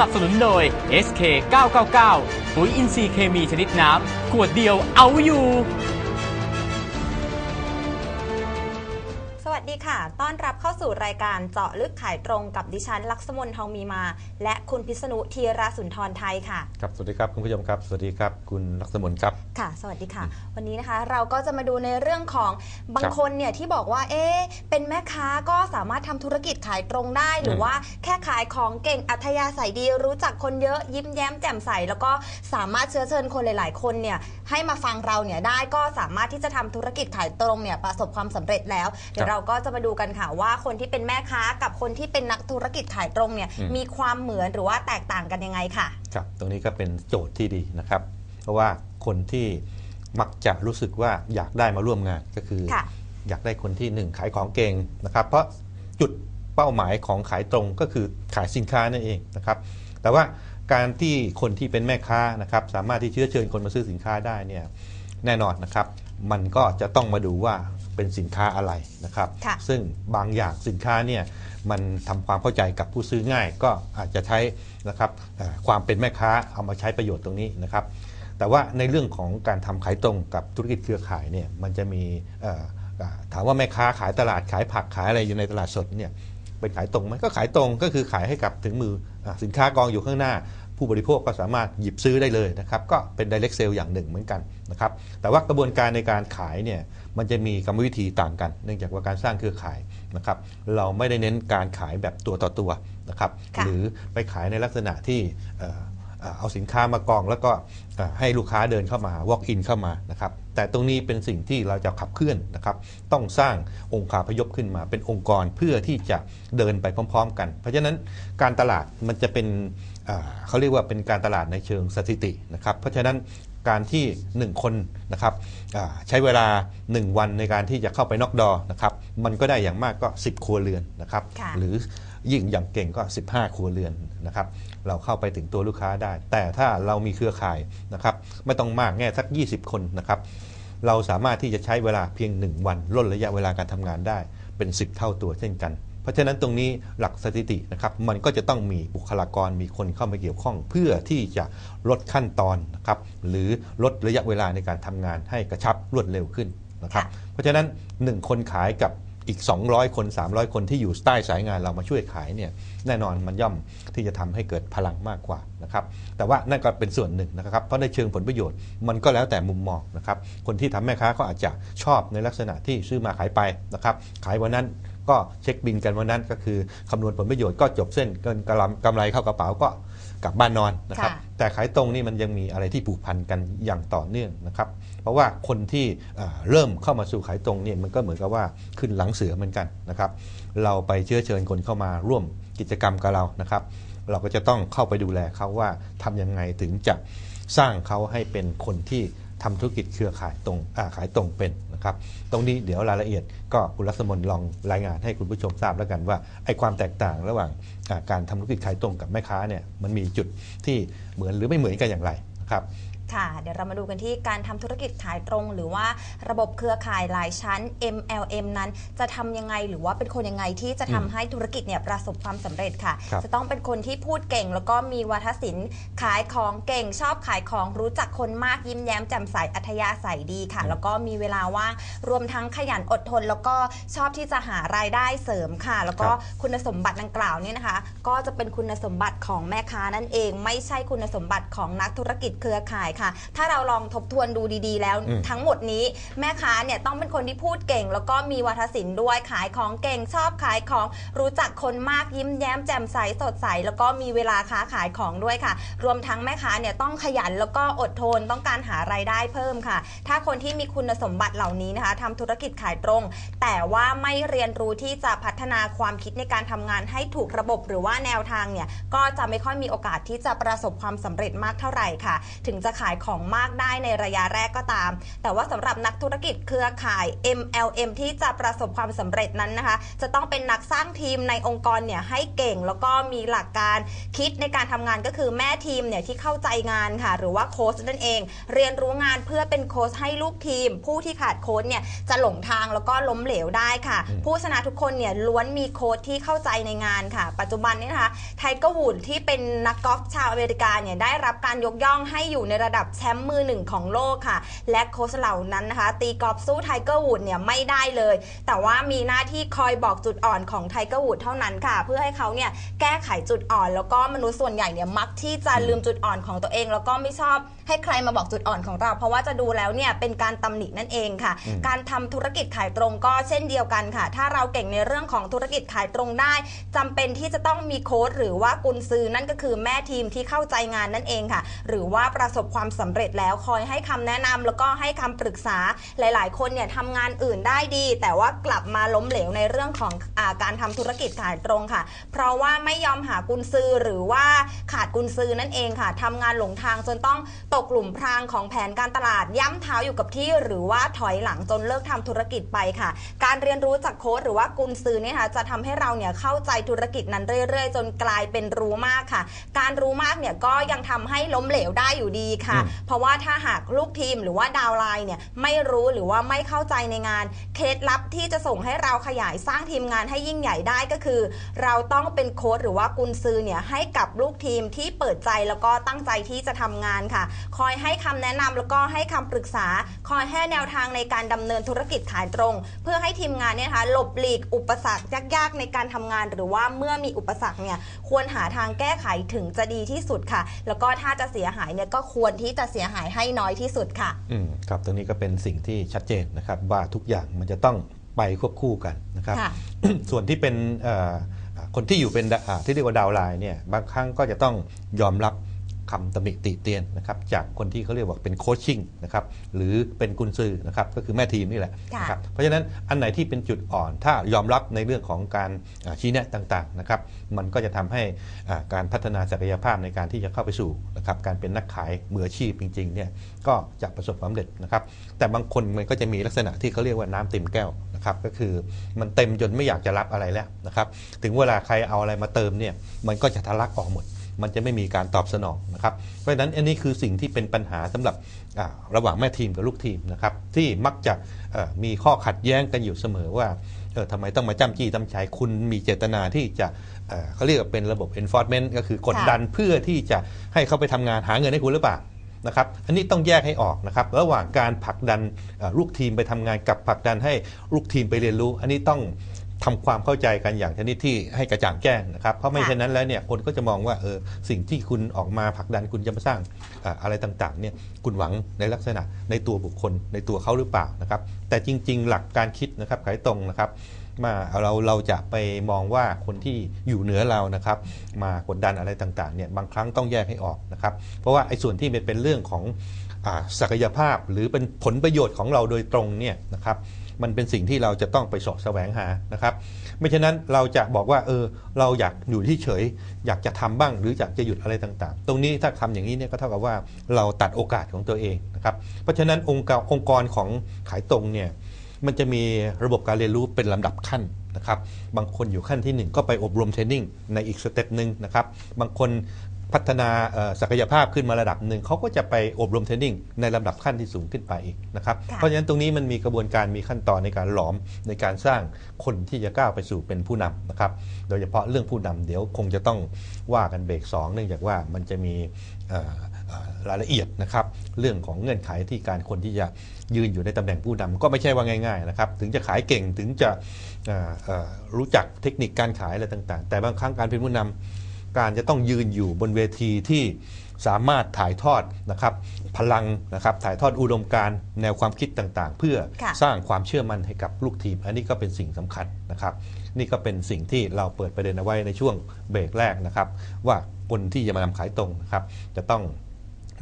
นับสนุนโดย SK 999ปุ๋ยอินทรีย์เคมีชนิดน้ำ ขวดเดียวเอาอยู่ วัสดีค่ะ ต้อนรับเข้าสู่รายการเจาะลึกขายตรงกับดิฉันลักษมนทองมีมา และคุณพิษณุธีระสุนทรไทยค่ะ ครับ สวัสดีครับคุณผู้ชมครับ สวัสดีครับคุณลักษมนครับ ค่ะ สวัสดีค่ะ วันนี้นะคะเราก็จะมาดูในเรื่องของบางคนเนี่ยที่บอกว่า เอ๊ะเป็นแม่ค้าก็สามารถทำธุรกิจขายตรงได้ หรือว่าแค่ขายของเก่งอัธยาศัยดี รู้จักคนเยอะยิ้มแย้มแจ่มใส แล้วก็สามารถเชื้อเชิญคนหลาย ๆ คนเนี่ยให้มาฟังเราเนี่ยได้ก็สามารถที่จะทำธุรกิจขายตรงเนี่ยประสบความสำเร็จแล้วเดี๋ยวเราก็จะมาดูกันค่ะว่าคนที่เป็นแม่ค้ากับคนที่เป็นนักธุรกิจขายตรงเนี่ยอืมมีความเหมือนหรือว่าแตกต่างกันยังไงค่ะ ครับตรงนี้ก็เป็นโจทย์ที่ดีนะครับ เพราะว่าคนที่มักจะรู้สึกว่าอยากได้มาร่วมงานก็คือค่ะอยากได้คนที่หนึ่งขายของเก่งนะครับ เพราะจุดเป้าหมายของขายตรงก็คือขายสินค้านั่นเองนะครับ แต่ว่าการที่คนที่เป็นแม่ค้านะครับ สามารถที่เชื้อเชิญคนมาซื้อสินค้าได้เนี่ยแน่นอนนะครับ มันก็จะต้องมาดูว่า เป็นสินค้าอะไรนะครับค่ะซึ่งบางอย่างสินค้าเนี่ยมันทำความเข้าใจกับผู้ซื้อง่าย ก็อาจจะใช้นะครับเอ่อความเป็นแม่ค้าเอามาใช้ประโยชน์ตรงนี้นะครับ แต่ว่าในเรื่องของการทำขายตรงกับธุรกิจเครือข่ายเนี่ยมันจะมีเอ่ออ่าถามว่าแม่ค้าขายตลาดขายผักขายอะไรอยู่ในตลาดสดเนี่ยเป็นขายตรงไหมก็ขายตรงก็คือขายให้กับถึงมืออาสินค้ากองอยู่ข้างหน้า ผู้บริโภคก็สามารถหยิบซื้อได้เลยนะครับก็เป็น direct sale อย่างหนึ่งเหมือนกันนะครับแต่ว่ากระบวนการในการขายเนี่ยมันจะมีกรรมวิธีต่างกัน เนื่องจากว่าการสร้างเครือข่ายนะครับเราไม่ได้เน้นการขายแบบตัวต่อตัวนะครับค่ะหรือไปขายในลักษณะที่เอ่อเอ่อเอาสินค้ามากองแล้วก็เอ่อให้ลูกค้าเดินเข้ามา walk in เข้ามานะครับแต่ตรงนี้เป็นสิ่งที่เราจะขับเคลื่อนนะครับต้องสร้างองค์คาพยพขึ้นมาเป็นองค์กรเพื่อที่จะเดินไปพร้อม ๆ กัน เพราะฉะนั้นการตลาดมันจะเป็น เอ่อเขาเรียกว่าเป็นการตลาดในเชิงสถิตินะครับเพราะฉะนั้นการที่ 1 คนนะครับอ่าใช้เวลา 1 วันในการที่จะเข้าไปนอกดอนะครับมันก็ได้อย่างมากก็ 10 ครัวเรือนนะครับค่ะหรือยิ่งอย่างเก่งก็ 15 ครัวเรือนนะครับเราเข้าไปถึงตัวลูกค้าได้ แต่ถ้าเรามีเครือข่ายนะครับไม่ต้องมากแง่สัก 20 คนนะครับเราสามารถที่จะใช้เวลาเพียง 1 วันลดระยะเวลาการทำงานได้เป็น 10 เท่าตัวเช่นกัน เพราะฉะนั้นตรงนี้หลักสถิตินะครับมันก็จะต้องมีบุคลากรมีคนเข้ามาเกี่ยวข้อง เพื่อที่จะลดขั้นตอนนะครับหรือลดระยะเวลาในการทำงานให้กระชับรวดเร็วขึ้นนะครับเพราะฉะนั้น 1 คนขายกับอีก 200 คน 300 คนที่อยู่ใต้สายงานเรามาช่วยขายเนี่ยแน่นอนมันย่อมที่จะทำให้เกิดพลังมากกว่านะครับแต่ว่านั่นก็เป็นส่วนหนึ่งนะครับ เพราะในเชิงผลประโยชน์มันก็แล้วแต่มุมมองนะครับคนที่ทำแม่ค้าเขาอาจจะชอบในลักษณะที่ซื้อมาขายไปนะครับขายวันนั้น ก็เช็คบินกันวันนั้นก็คือคำนวณผลประโยชน์ก็จบเส้นเงินกำไรกำไรเข้ากระเป๋าก็กลับบ้านนอนนะครับค่ะแต่ขายตรงนี่มันยังมีอะไรที่ผูกพันกันอย่างต่อเนื่องนะครับเพราะว่าคนที่เอ่อเริ่มเข้ามาสู่ขายตรงเนี่ยมันก็เหมือนกับว่าขึ้นหลังเสือเหมือนกันนะครับเราไปเชื้อเชิญคนเข้ามาร่วมกิจกรรมกับเรานะครับ เราก็จะต้องเข้าไปดูแลเขาว่าทำยังไงถึงจะสร้างเขาให้เป็นคนที่ ทำธุรกิจเครือข่ายตรงขายตรงเป็นนะครับตรงนี้เดี๋ยวรายละเอียดก็คุณรัศมนลองรายงานให้คุณผู้ชมทราบแล้วกันว่าไอ้ความแตกต่างระหว่างการทำธุรกิจขายตรงกับแม่ค้าเนี่ยมันมีจุดที่เหมือนหรือไม่เหมือนกันอย่างไรนะครับ ค่ะ เดี๋ยวเรามาดูกันที่การทำธุรกิจขายตรง หรือว่าระบบเครือข่ายหลายชั้น MLM นั้น จะทำยังไงหรือว่าเป็นคนยังไงที่จะทำให้ธุรกิจเนี่ยประสบความสำเร็จค่ะ ครับ จะต้องเป็นคนที่พูดเก่ง แล้วก็มีวัฒศิลป์ขายของเก่ง ชอบขายของรู้จักคนมากยิ้มแย้มแจ่มใสอัธยาศัยดีค่ะ แล้วก็มีเวลาว่างรวมทั้งขยันอดทน แล้วก็ชอบที่จะหารายได้เสริมค่ะ แล้วก็ครับ คุณสมบัติดังกล่าวเนี่ยนะคะ ก็จะเป็นคุณสมบัติของแม่ค้านั่นเอง ไม่ใช่คุณสมบัติของนักธุรกิจเครือข่ายค่ะถ้าเราลองทบทวนดูดี ๆ แล้วอืมทั้งหมดนี้แม่ค้าเนี่ยต้องเป็นคนที่พูดเก่ง แล้วก็มีวัฒศิลป์ด้วยขายของเก่งชอบขายของรู้จักคนมากยิ้มแย้มแจ่มใสสดใสแล้วก็มีเวลาค้าขายของด้วยค่ะ รวมทั้งแม่ค้าเนี่ยต้องขยันแล้วก็อดทนต้องการหารายได้เพิ่มค่ะ ถ้าคนที่มีคุณสมบัติเหล่านี้นะคะทำธุรกิจขายตรง แต่ว่าไม่เรียนรู้ที่จะพัฒนาความคิดในการทำงานให้ถูกระบบหรือว่าแนวทางเนี่ยก็จะไม่ค่อยมีโอกาสที่จะประสบความสำเร็จมากเท่าไหร่ค่ะ ถึงจะขายของมากได้ในระยะแรกก็ตาม แต่ว่าสำหรับนักธุรกิจเครือข่าย MLM ที่จะประสบความสำเร็จนั้นนะคะ จะต้องเป็นนักสร้างทีมในองค์กรเนี่ยให้เก่ง แล้วก็มีหลักการคิดในการทำงานก็คือแม่ทีมเนี่ยที่เข้าใจงานค่ะ หรือว่าโค้ชนั่นเอง เรียนรู้งานเพื่อเป็นโค้ชให้ลูกทีม ผู้ที่ขาดโค้ชเนี่ยจะหลงทางแล้วก็ล้มเหลวได้ค่ะอืมผู้ชนะทุกคนเนี่ยล้วนมีโค้ชที่เข้าใจในงานค่ะ ปัจจุบันนี้นะคะไทเกอร์วูดที่เป็นนักกอล์ฟชาวอเมริกาเนี่ยได้รับการยกย่องให้อยู่ในระดับแชมป์มือหนึ่งของโลกค่ะ และโค้ชเหล่านั้นนะคะ ตีกอล์ฟสู้ไทเกอร์วูดเนี่ยไม่ได้เลย แต่ว่ามีหน้าที่คอยบอกจุดอ่อนของไทเกอร์วูดเท่านั้นค่ะ เพื่อให้เขาเนี่ยแก้ไขจุดอ่อน แล้วก็มนุษย์ส่วนใหญ่เนี่ยมักที่จะลืมจุดอ่อนของตัวเอง แล้วก็ไม่ชอบให้ใครมาบอกจุดอ่อนของเรา เพราะว่าจะดูแล้วเนี่ยเป็นการตำหนินั่นเองค่ะอืมการทำธุรกิจขายตรงก็เช่นเดียวกันค่ะ ถ้าเราเก่งในเรื่องของธุรกิจขายตรงได้จำเป็นที่จะต้องมีโค้ดหรือว่ากุญซือนั่นก็คือแม่ทีมที่เข้าใจงานนั่นเองค่ะ หรือว่าประสบความสำเร็จแล้วคอยให้คำแนะนำแล้วก็ให้คำปรึกษาหลาย ๆ คนเนี่ยทำงานอื่นได้ดี แต่ว่ากลับมาล้มเหลวในเรื่องของอาการทำธุรกิจขายตรงค่ะ เพราะว่าไม่ยอมหากุญซือหรือว่าขาดกุญซือนั่นเองค่ะทำงานหลงทางจนต้องตกหลุมพรางของแผนการตลาดย่ำเท้าอยู่กับที่ หรือว่าถอยหลังจนเลิกทำธุรกิจไปค่ะ การเรียนรู้จากโค้ดหรือว่ากุญซือเนี่ยค่ะจะทำให้เราเนี่ยเข้าใจธุรกิจนั้นเรื่อย ๆ จนกลายเป็นรู้มากค่ะ การรู้มากเนี่ยก็ยังทำให้ล้มเหลวได้อยู่ดีค่ะเพราะว่าถ้าหากลูกทีมหรือว่าดาวน์ไลน์เนี่ยไม่รู้หรือว่าไม่เข้าใจในงาน เคล็ดลับที่จะส่งให้เราขยายสร้างทีมงานให้ยิ่งใหญ่ได้ก็คือ เราต้องเป็นโค้ดหรือว่ากุญซือเนี่ยให้กับลูกทีมที่เปิดใจแล้วก็ตั้งใจที่จะทำงานค่ะ คอยให้คำแนะนำแล้วก็ให้คำปรึกษา คอยให้แนวทางในการดำเนินธุรกิจขายตรง เพื่อให้ทีมงานเนี่ยนะคะหลบหลีกอุปสรรคยากๆ ในการทำงาน หรือว่าเมื่อมีอุปสรรคเนี่ยควรหาทางแก้ไขถึงจะดีที่สุดค่ะ แล้วก็ถ้าจะเสียหายเนี่ยก็ควรที่จะเสียหายให้น้อยที่สุดค่ะ อืมครับตรงนี้ก็เป็นสิ่งที่ชัดเจนนะครับว่าทุกอย่างมันจะต้องไปควบคู่กันนะครับ ค่ะ ส่วนที่เป็นเอ่ออ่าคนที่อยู่เป็นดาอ่าที่เรียกว่าดาวน์ไลน์เนี่ยบางครั้งก็จะต้องยอมรับ คำตำหนิติเตียนนะครับจากคนที่เขาเรียกว่าเป็นโคชชิ่งนะครับหรือเป็นกุนซือนะครับก็คือแม่ทีมนี่แหละค่ะนะครับเพราะฉะนั้นอันไหนที่เป็นจุดอ่อน ถ้ายอมรับในเรื่องของการอ่าชี้แนะต่างๆนะครับมันก็จะทำให้อ่าการพัฒนาศักยภาพในการที่จะเข้าไปสู่นะครับการเป็นนักขายมืออาชีพจริงๆเนี่ยก็จะประสบความสำเร็จนะครับแต่บางคนมันก็จะมีลักษณะที่เขาเรียกว่าน้ำเต็มแก้วนะครับก็คือมันเต็มจนไม่อยากจะรับอะไรแล้วนะครับถึงเวลาใครเอาอะไรมาเติมเนี่ยมันก็จะทะลักออกหมด มันจะไม่มีการตอบสนองนะครับเพราะฉะนั้นอันนี้คือสิ่งที่เป็นปัญหาสำหรับระหว่างแม่ทีมกับลูกทีมนะครับที่มักจะมีข้อขัดแย้งกันอยู่เสมอว่าเออทำไมต้องมาจ้ำจี้จ้ำชัยคุณมีเจตนาที่จะเเขาเรียกว่าเป็นระบบ enforcement ก็คือกดดันเพื่อที่จะให้เขาไปทำงานหาเงินให้คุณหรือเปล่านะครับ อันนี้ต้องแยกให้ออกนะครับ ระหว่างการผลักดันลูกทีมไปทำงานกับผลักดันให้ลูกทีมไปเรียนรู้ อันนี้ต้อง ทำความเข้าใจกันอย่างชนิดที่ให้กระจ่างแจ้งนะครับเพราะไม่เช่นนั้นแล้วเนี่ยคนก็จะมองว่าเออสิ่งที่คุณออกมาผลักดันคุณจะมาสร้างอะไรต่างๆเนี่ยคุณหวังในลักษณะในตัวบุคคลในตัวเขาหรือเปล่านะครับ แต่จริง ๆ หลักการคิดนะครับขายตรงนะครับมาเราเราจะไปมองว่าคนที่อยู่เหนือเรานะครับ มากดดันอะไรต่างๆเนี่ยบางครั้งต้องแยกให้ออกนะครับ เพราะว่าไอ้ส่วนที่มันเป็นเรื่องของอศักยภาพหรือเป็นผลประโยชน์ของเราโดยตรงเนี่ยนะครับ มันเป็นสิ่งที่เราจะต้องไปสอบแสวงหานะครับ ไม่ฉะนั้นเราจะบอกว่าเออเราอยากอยู่ที่เฉย อยากจะทำบ้าง หรืออยากจะหยุดอะไรต่างๆ ตรงนี้ถ้าทำอย่างนี้เนี่ยก็เท่ากับว่าเราตัดโอกาสของตัวเองนะครับเพราะฉะนั้นองค์กรองค์กรของขายตรงเนี่ยมันจะมีระบบการเรียนรู้เป็นลำดับขั้นนะครับ บางคนอยู่ขั้นที่ 1 ก็ไปอบรมเทรนนิ่งในอีกสเต็ปหนึ่งนะครับ บางคน พัฒนาเอ่อศักยภาพขึ้นมาระดับหนึ่งเขาก็จะไปอบรมเทรนนิ่งในลำดับขั้นที่สูงขึ้นไปอีกนะครับค่ะเพราะฉะนั้นตรงนี้มันมีกระบวนการมีขั้นตอนในการหลอมในการสร้างคนที่จะก้าวไปสู่เป็นผู้นำนะครับโดยเฉพาะเรื่องผู้นำเดี๋ยวคงจะต้องว่ากันเบรกสองเนื่องจากว่ามันจะมีเอ่อเอ่อรายละเอียดนะครับเรื่องของเงื่อนไขที่การคนที่จะยืนอยู่ในตำแหน่งผู้นำก็ไม่ใช่ว่าง่ายๆนะครับถึงจะขายเก่งถึงจะเอ่อเอ่อรู้จักเทคนิคการขายอะไรต่างๆ แต่บางครั้งการเป็นผู้นำ การจะต้องยืนอยู่บนเวทีที่สามารถถ่ายทอดนะครับพลังนะครับถ่ายทอดอุดมการณ์แนวความคิดต่างๆ เพื่อค่ะสร้างความเชื่อมั่นให้กับลูกทีม อันนี้ก็เป็นสิ่งสำคัญนะครับ นี่ก็เป็นสิ่งที่เราเปิดประเด็นเอาไว้ในช่วงเบรกแรกนะครับ ว่าคนที่จะมานำขายตรงนะครับจะต้อง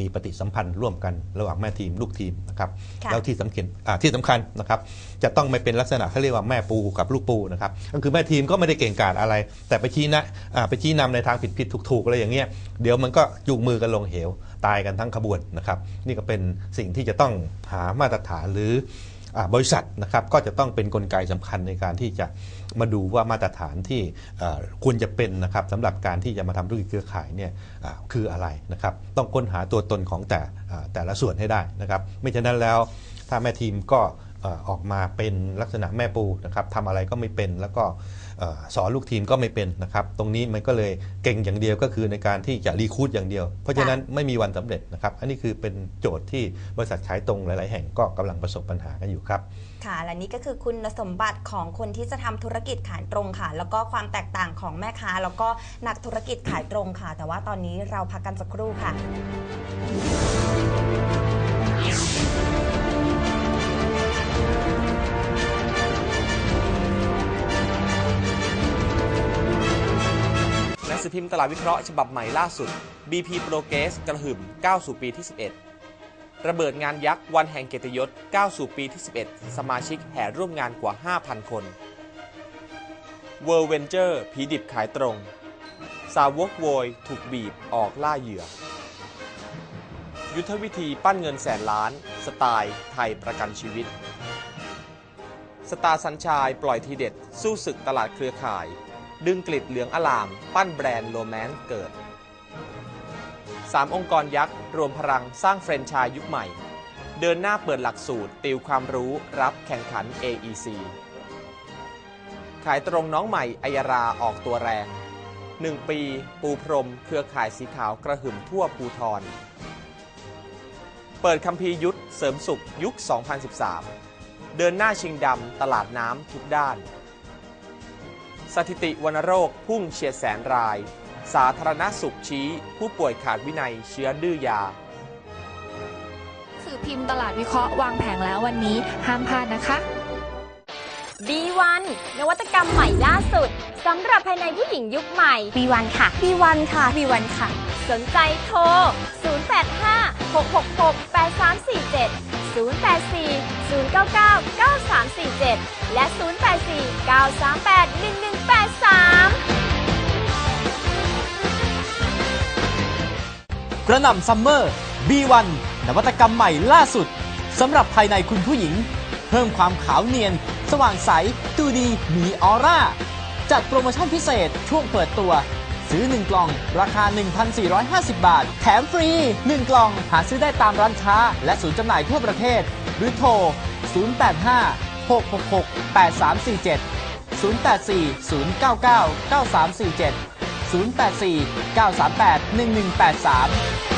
มีปฏิสัมพันธ์ร่วมกันระหว่างแม่ทีมลูกทีมนะครับค่ะแล้วที่สำคัญอ่าที่สำคัญนะครับจะต้องไม่เป็นลักษณะเขาเรียกว่าแม่ปูกับลูกปูนะครับก็คือแม่ทีมก็ไม่ได้เก่งกาจอะไร แต่ไปชี้นะอ่าไปชี้นำในทางผิดผิดถูกถูกๆอะไรอย่างเงี้ยเดี๋ยวมันก็จูงมือกันลงเหวตายกันทั้งขบวนนะครับ นี่ก็เป็นสิ่งที่จะต้องหามาตรฐานหรืออ่า บริษัทนะครับก็จะต้องเป็นนกลไกสำคัญในการที่จะมาดูว่ามาตรฐานที่ควรจะเป็นนะครับสำหรับการที่จะมาทำธุรกิจเครือข่ายเนี่ยคืออะไรนะครับต้องค้นหาตัวตนของแต่แต่ละส่วนให้ได้นะครับไม่ฉะนั้นแล้วถ้าแม่ทีมก็ออกมาเป็นลักษณะแม่ปูนะครับทำอะไรก็ไม่เป็นแล้วก็ สอนลูกทีมก็ไม่เป็นนะครับ ตรงนี้มันก็เลยเก่งอย่างเดียวก็คือในการที่จะรีคูดอย่างเดียว เพราะฉะนั้นไม่มีวันสำเร็จนะครับ อันนี้คือเป็นโจทย์ที่บริษัทขายตรงหลาย ๆ แห่งก็กำลังประสบปัญหากันอยู่ครับ ค่ะ และนี่ก็คือคุณสมบัติของคนที่จะทำธุรกิจขายตรงค่ะ แล้วก็ความแตกต่างของแม่ค้า แล้วก็นักธุรกิจขายตรงค่ะ แต่ว่าตอนนี้เราพักกันสักครู่ค่ะ สือพิมพ์ตลาดวิเคราะห์ฉบับใหม่ล่าสุด BP Progress กระหึ่มก้าวสู่ปีที่ 11 ระเบิดงานยักษ์วันแห่งเกียรติยศก้าวสู่ปีที่ 11 สมาชิกแห่ร่วมงานกว่า 5,000 คน World Venture ผีดิบขายตรง สาวกโวยถูกบีบออกล่าเหยื่อ ยุทธวิธีปั้นเงินแสนล้าน สไตล์ไทยประกันชีวิต สตาร์สัญชายปล่อยทีเด็ด สู้ศึกตลาดเครือข่าย ดึงกลิดเหลืองอลาม ปั้นแบรนด์โรแมนต์เกิด 3 องค์กรยักษ์ รวมพลังสร้างแฟรนไชส์ยุคใหม่ เดินหน้าเปิดหลักสูตร ติวความรู้รับแข่งขัน AEC ขายตรงน้องใหม่อัยราออกตัวแรง 1 ปี ปูพรม เครือข่ายสีขาวกระหึ่มทั่วภูทร เปิดคัมภีร์ยุทธเสริมสุขยุค 2013 เดินหน้าชิงดำตลาดน้ำทุกด้าน สถิติวัณโรคพุ่งเฉียดแสนราย สาธารณสุขชี้ ผู้ป่วยขาดวินัยเชื้อดื้อยา สื่อพิมพ์ตลาดวิเคราะห์วางแผงแล้ววันนี้ห้ามพลาดนะคะ B1 นวัตกรรมใหม่ล่าสุดสำหรับภายในผู้หญิงยุคใหม่ B1 ค่ะ B1 ค่ะ B1 ค่ะ สนใจโทร 085 666 8347 084 099 9347 และ 084 938 1183กระหน่ำซัมเมอร์ B1 นวัตกรรมใหม่ล่าสุดสำหรับภายในคุณผู้หญิง เพิ่มความขาวเนียน สว่างใส ดูดี มีออร่า จัดโปรโมชั่นพิเศษช่วงเปิดตัว ซื้อ 1 กล่อง ราคา 1,450 บาท แถมฟรี 1 กล่อง หาซื้อได้ตามร้านค้า และศูนย์จำหน่ายทั่วประเทศ หรือโทร 085 666 8347 084 099 9347 084 938 1183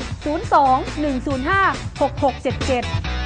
02 105 6677